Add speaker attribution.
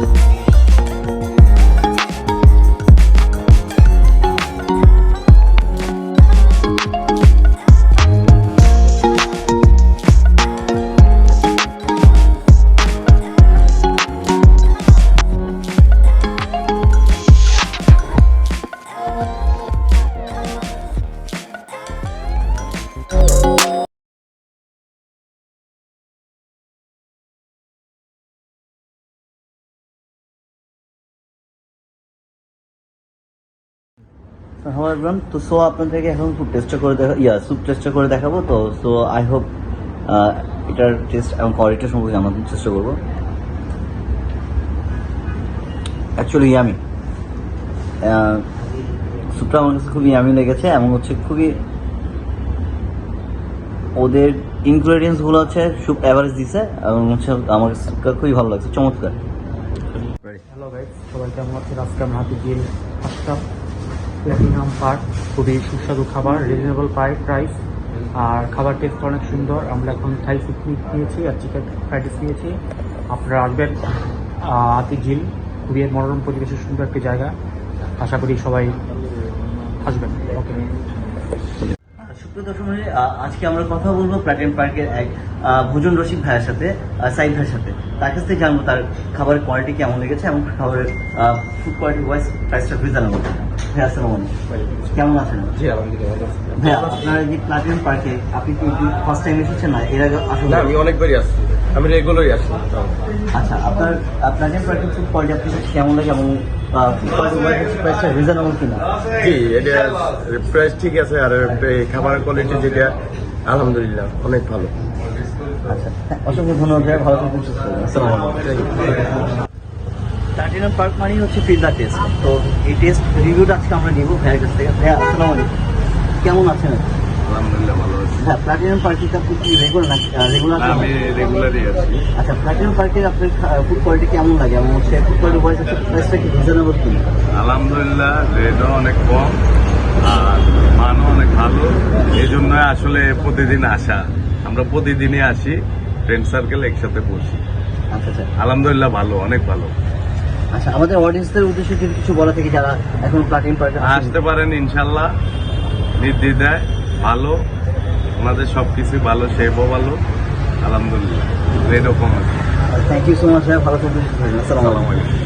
Speaker 1: you hello everyone তো so আপনাদেরকে এখন ফুড টেস্টটা করে দেখা ইয়া স্যুপ টেস্টটা করে দেখাবো। তো সো আই হোপ এটার টেস্ট এবং কোয়ালিটি সম্পর্কে জানার চেষ্টা করব। অ্যাকচুয়ালি ইয়ামি স্যুপটা আমার কাছে খুবই ইয়ামি লেগেছে এবং হচ্ছে খুবই ওদের ইনগ্রেডিয়েন্টসগুলো হচ্ছে সুপ অ্যাভারেজ দিছে এবং হচ্ছে আমার স্যুপটা খুবই ভালো লাগছে। চমৎকার।
Speaker 2: হ্যালো গাইজ সবাই কেমন আছেন আজকে আমরা হাতে গিয়ে আসলাম প্ল্যাটিনাম পার্ক খুবই সুস্বাদু খাবার রিজনেবল প্রাইস আর খাবার টেস্ট অনেক সুন্দর। আমরা এখন থাই পিকনিক নিয়েছি আর চিকেন ফ্রাইড রাইস নিয়েছি। আপনারা আসবেন হাতি ঝিল খুবই মনোরম পরিবেশের সুন্দর একটি জায়গা। আশা করি সবাই আসবেন। ওকে
Speaker 1: আজকে আমরা কথা বলব প্ল্যাটিন পার্কের এক ভোজন রসিক ভাইয়ের সাথে সাইদ ভাইয়ের সাথে। তার কাছ থেকে জানব তার খাবারের কোয়ালিটি কেমন লেগেছে এবং খাবারের ফুড কোয়ালিটি ওয়াইজ প্রাইসটা রিজনেবল আসসালামু কেমন আছেন? আপনার পার্কে আপনি কি ফার্স্ট টাইম এসেছেন না? এর আগে আসলে
Speaker 3: আমি অনেকবারই আসছি। আমি রেগুলারই আসি
Speaker 1: আচ্ছা আপনার প্লাটিন পার্কের ফুড কোয়ালিটি আপনার কেমন লাগে এবং ফুড কোয়ালিটি ওয়াইজ প্রাইসটা
Speaker 3: জি এটা প্রাইস ঠিক আছে আর এই খাবারের কোয়ালিটি যেটা আলহামদুলিল্লাহ অনেক ভালো।
Speaker 1: আচ্ছা অসংখ্য ধন্যবাদ ভালো সুস্থ প্লাটিনাম পার্ক মানেই হচ্ছে ফিল্ডা টেস্ট তো এই টেস্ট রিভিউটা আজকে আমরা নিব ভাইয়ের কাছ থেকে। ভাইয়া আসসালামু আলাইকুম। কেমন আছেন?
Speaker 3: আলহামদুলিল্লাহ ভালো আছি।
Speaker 1: হ্যাঁ প্লাটিনাম আপনি কি রেগুলার না রেগুলার
Speaker 3: আমি রেগুলারই আছি।
Speaker 1: আচ্ছা প্লাটিনাম আপনার ফুড কোয়ালিটি কেমন লাগে? এবং হচ্ছে ফুড কোয়ালিটি ওয়াইজ হচ্ছে প্রাইসটা কি রিজনেবল কি?
Speaker 4: আলহামদুলিল্লাহ রেটও অনেক কম আর মানও অনেক ভালো। এই জন্য আসলে প্রতিদিন আসা। আমরা প্রতিদিনই আসি ফ্রেন্ড সার্কেল একসাথে বসি।
Speaker 1: আচ্ছা আচ্ছা।
Speaker 4: আলহামদুলিল্লাহ ভালো অনেক ভালো।
Speaker 1: আচ্ছা আমাদের অডিয়েন্সদের উদ্দেশ্যে যদি কিছু বলা থেকে যারা এখন প্লাটিন পার্কে
Speaker 4: আসতে পারেন ইনশাল্লাহ। নির্দ্বিধায় ভালো। ওনাদের সব কিছু ভালো শেপও ভালো। আলহামদুলিল্লাহ। এরকম। আছে
Speaker 1: থ্যাংক ইউ সো মাচ ভালো থাকবেন।
Speaker 4: আসসালামু আলাইকুম।